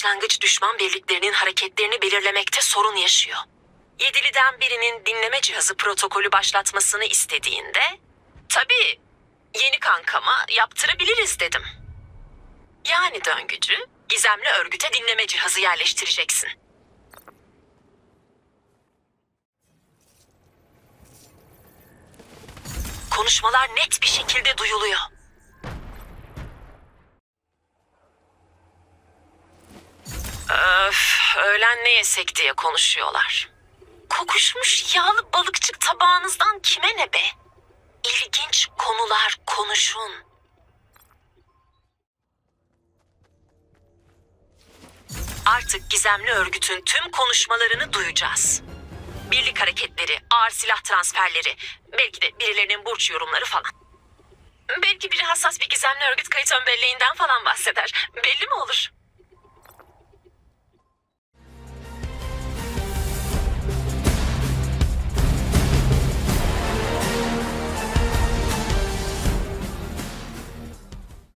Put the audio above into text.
başlangıç düşman birliklerinin hareketlerini belirlemekte sorun yaşıyor. Yediliden birinin dinleme cihazı protokolü başlatmasını istediğinde... Tabii yeni kankama yaptırabiliriz dedim. Yani döngücü, gizemli örgüte dinleme cihazı yerleştireceksin. Konuşmalar net bir şekilde duyuluyor. Öğlen ne yesek diye konuşuyorlar. Kokuşmuş yağlı balıkçık tabağınızdan kime ne be? İlginç konular konuşun. Artık gizemli örgütün tüm konuşmalarını duyacağız. Birlik hareketleri, ağır silah transferleri, belki de birilerinin burç yorumları falan. Belki biri hassas bir gizemli örgüt kayıt ön belleğinden falan bahseder. Belli mi olur?